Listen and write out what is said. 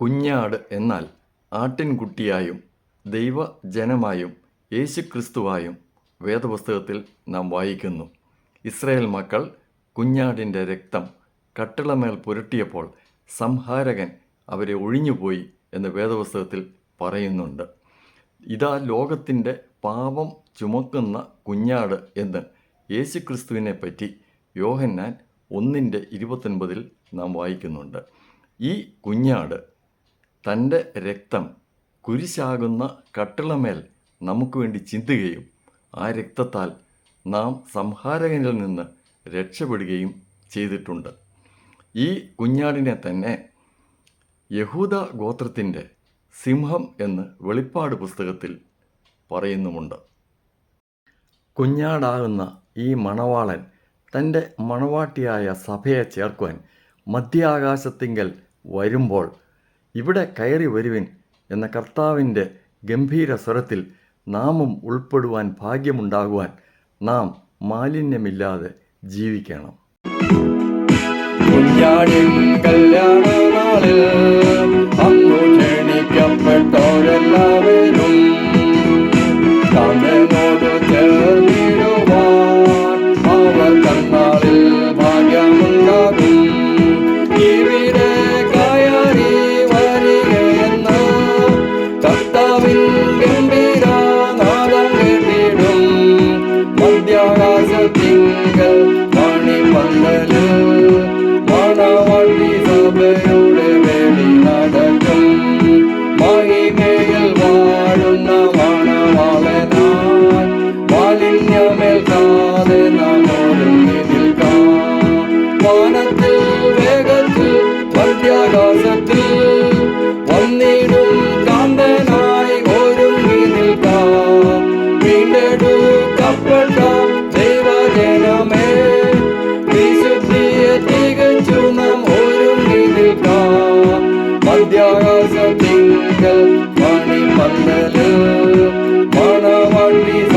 കുഞ്ഞാട് എന്നാൽ ആട്ടിൻകുട്ടിയായും ദൈവജനമായും യേശുക്രിസ്തുവായും വേദപുസ്തകത്തിൽ നാം വായിക്കുന്നു. ഇസ്രായേൽ മക്കൾ കുഞ്ഞാടിന്റെ രക്തം കട്ടിളമേൽ പുരട്ടിയപ്പോൾ സംഹാരകൻ അവരെ ഒഴിഞ്ഞുപോയി എന്ന് വേദപുസ്തകത്തിൽ പറയുന്നുണ്ട്. ഇതാ ലോകത്തിന്റെ പാപം ചുമക്കുന്ന കുഞ്ഞാട് എന്ന് യേശുക്രിസ്തുവിനെ പറ്റി യോഹന്നാൻ ഒന്നിന്റെ ഇരുപത്തൊൻപതിൽ നാം വായിക്കുന്നുണ്ട്. ഈ കുഞ്ഞാട് തന്റെ രക്തം കുരിശാകുന്ന കട്ടിളമേൽ നമുക്ക് വേണ്ടി ചിന്തുകയും ആ രക്തത്താൽ നാം സംഹാരകനിൽ നിന്ന് രക്ഷപ്പെടുകയും ചെയ്തിട്ടുണ്ട്. ഈ കുഞ്ഞാടിനെ തന്നെ യഹൂദ ഗോത്രത്തിന്റെ സിംഹം എന്ന് വെളിപ്പാട് പുസ്തകത്തിൽ പറയുന്നുമുണ്ട്. കുഞ്ഞാടാകുന്ന ഈ മണവാളൻ തന്റെ മണവാട്ടിയായ സഭയെ ചേർക്കുവാൻ മധ്യാകാശത്തിങ്കൽ വരുമ്പോൾ ഇവിടെ കയറി വരുവിൻ എന്ന കർത്താവിന്റെ ഗംഭീര സ്വരത്തിൽ നാമും ഉൾപ്പെടുവാൻ ഭാഗ്യമുണ്ടാകുവാൻ നാം മാലിന്യമില്ലാതെ ജീവിക്കണം. திங்கள் மணி பல்லலே மனவாட்டி